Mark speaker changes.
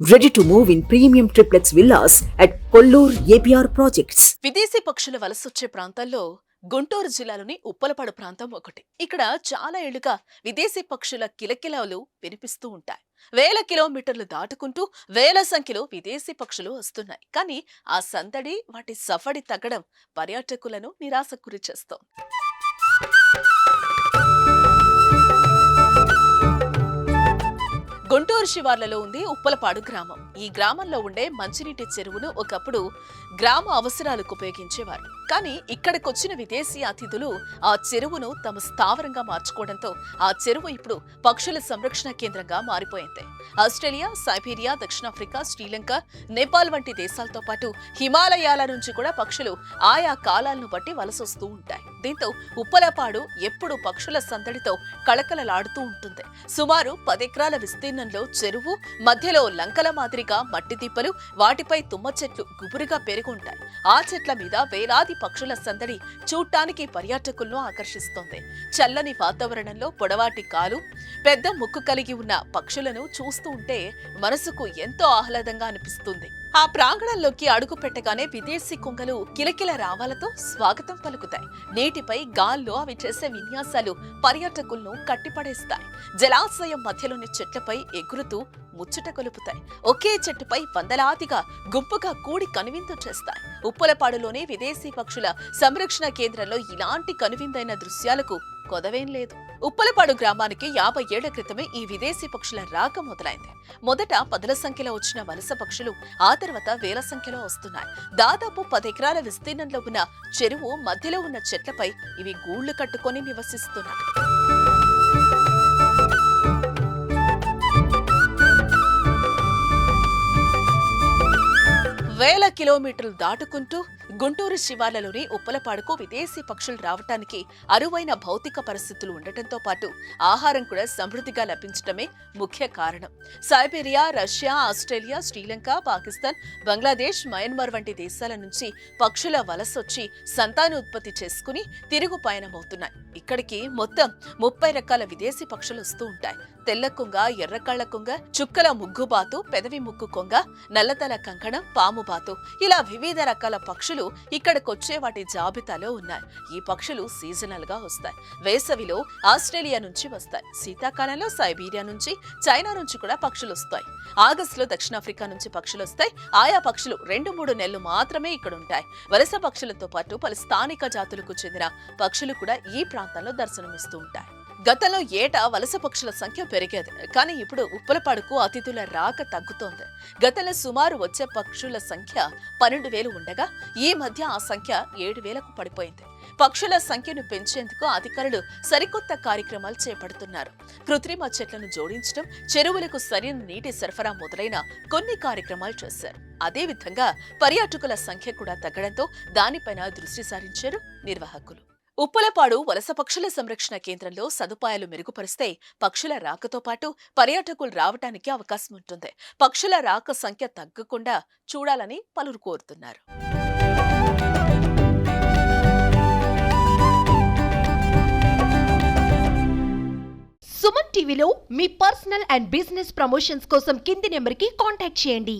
Speaker 1: Ready to move in premium triplex villas at Kollur APR projects
Speaker 2: విదేశీ పక్షుల వలసొచ్చే ప్రాంతాల్లో గుంటూరు జిల్లాలోని ఉప్పలపాడు ప్రాంతం ఒకటి. ఇక్కడ చాలా ఏళ్ళుగా విదేశీ పక్షుల కిలకిలాలు వినిపిస్తూ ఉంటాయి. వేల కిలోమీటర్లు దాటుకుంటూ వేల సంఖ్యలో విదేశీ పక్షులు వస్తున్నాయి. కానీ ఆ సందడి వాటి సఫడి తగ్గడం పర్యాటకులను నిరాశకు గురి చేస్తోంది. గుంటూరు శివార్లలో ఉంది ఉప్పలపాడు గ్రామం. ఈ గ్రామంలో ఉండే మంచినీటి చెరువును ఒకప్పుడు గ్రామ అవసరాలకు ఉపయోగించేవారు. కానీ ఇక్కడికొచ్చిన విదేశీ అతిథులు ఆ చెరువును తమ స్థావరంగా మార్చుకోవడంతో ఆ చెరువు ఇప్పుడు పక్షుల సంరక్షణ కేంద్రంగా మారిపోయింది. ఆస్ట్రేలియా సైబీరియా దక్షిణాఫ్రికా శ్రీలంక నేపాల్ వంటి దేశాలతో పాటు హిమాలయాల నుంచి కూడా పక్షులు ఆయా కాలాలను బట్టి వలసొస్తూ ఉంటాయి. దీంతో ఉప్పలపాడు ఎప్పుడు పక్షుల సందడితో కళకళలాడుతూ ఉంటుంది. సుమారు పదెకరాల విస్తీర్ణంలో చెరువు మధ్యలో లంకల మాదిరిగా మట్టి దీపలు వాటిపై తుమ్మ చెట్లు గుబురుగా పెరుగుంటాయి ఆ చెట్ల మీద వేలాది పక్షుల సందడి చూడటానికి పర్యాటకులను ఆకర్షిస్తోంది. చల్లని వాతావరణంలో పొడవాటి కాలు పెద్ద ముక్కు కలిగి ఉన్న పక్షులను చూస్తూ ఉంటే మనసుకు ఎంతో ఆహ్లాదంగా అనిపిస్తుంది. ఆ ప్రాంగణంలోకి అడుగు పెట్టగానే విదేశీ కొంగలు కిలకిల రావాలతో స్వాగతం పలుకుతాయి. నీటిపై గాల్లో అవి చేసే విన్యాసాలు పర్యాటకులను కట్టిపడేస్తాయి. జలాశయం మధ్యలోని చెట్లపై ఎగురుతూ ముచ్చట కొలుపుతాయి. ఒకే చెట్టుపై వందలాదిగా గుంపుగా కూడి కనువిందు చేస్తాయి. ఉప్పలపాడులోని విదేశీ పక్షుల సంరక్షణ కేంద్రంలో ఇలాంటి కనువిందైన దృశ్యాలకు కొదవేం లేదు. ఉప్పలపాడు గ్రామానికి యాభై ఏళ్ళ క్రితమే ఈ విదేశీ పక్షుల రాక మొదలైంది. మొదట పదుల సంఖ్యలో వచ్చిన వలస పక్షులు ఆ తర్వాత వేల సంఖ్యలో వస్తున్నాయి. దాదాపు పది ఎకరాల విస్తీర్ణంలో ఉన్న చెరువు మధ్యలో ఉన్న చెట్లపై ఇవి గూళ్ళు కట్టుకొని నివసిస్తున్నాయి. వేల కిలోమీటర్లు దాటుకుంటూ గుంటూరు శివార్లలోని ఉప్పలపాడుకు విదేశీ పక్షులు రావటానికి అరువైన భౌతిక పరిస్థితులు ఉండటంతో పాటు ఆహారం కూడా సమృద్ధిగా లభించడమే ముఖ్య కారణం. Siberia Russia Australia Sri Lanka Pakistan Bangladesh Myanmar వంటి దేశాల నుంచి పక్షుల వలసొచ్చి సంతానోత్పత్తి చేసుకుని తిరుగు పయనమవుతున్నాయి ఇక్కడికి మొత్తం ముప్పై రకాల విదేశీ పక్షులు వస్తూ ఉంటాయి. తెల్ల కొంగ ఎర్రకళ్ళ కొంగ చుక్కల ముగ్గుబాతు పెదవి ముక్కు కొంగ నల్లతల కంకణం పాముబాతు ఇలా వివిధ రకాల పక్షులు ఇక్కడికొచ్చే వాటి జాబితాలో ఉన్నాయి. ఈ పక్షులు సీజనల్గా వస్తాయి. వేసవిలో ఆస్ట్రేలియా నుంచి వస్తాయి. శీతాకాలంలో సైబీరియా నుంచి చైనా నుంచి కూడా పక్షులు వస్తాయి. ఆగస్టులో దక్షిణాఫ్రికా నుంచి పక్షులు వస్తాయి. ఆయా పక్షులు రెండు మూడు నెలలు మాత్రమే ఇక్కడ ఉంటాయి. వలస పక్షులతో పాటు పలు స్థానిక జాతులకు చెందిన పక్షులు కూడా ఈ ప్రాంతంలో దర్శనమిస్తూ ఉంటాయి. గతంలో ఏటా వలస పక్షుల సంఖ్య పెరిగేది కానీ ఇప్పుడు ఉప్పలపాడుకు అతిథుల రాక తగ్గుతోంది. గతంలో సుమారు వచ్చే పక్షుల సంఖ్య పన్నెండు వేలు ఉండగా ఈ మధ్య ఆ సంఖ్య ఏడు వేలకు పడిపోయింది. పక్షుల సంఖ్యను పెంచేందుకు అధికారులు సరికొత్త కార్యక్రమాలు చేపడుతున్నారు. కృత్రిమ చెట్లను జోడించడం చెరువులకు సరైన నీటి సరఫరా మొదలైన కొన్ని కార్యక్రమాలు చేశారు. అదేవిధంగా పర్యాటకుల సంఖ్య కూడా తగ్గడంతో దానిపైన దృష్టి సారించారు నిర్వాహకులు. ఉప్పలపాడు వలస పక్షుల సంరక్షణ కేంద్రంలో సదుపాయాలు మెరుగుపరిస్తే పక్షుల రాకతో పాటు పర్యాటకులు రావటానికి అవకాశం ఉంటుంది. పక్షుల రాక సంఖ్య తగ్గకుండా చూడాలని పలువురు కోరుతున్నారు.
Speaker 3: సుమన్ టీవీలో మీ పర్సనల్ అండ్ బిజినెస్ ప్రమోషన్స్ కోసం కింది నెంబర్కి కాంటాక్ట్ చేయండి.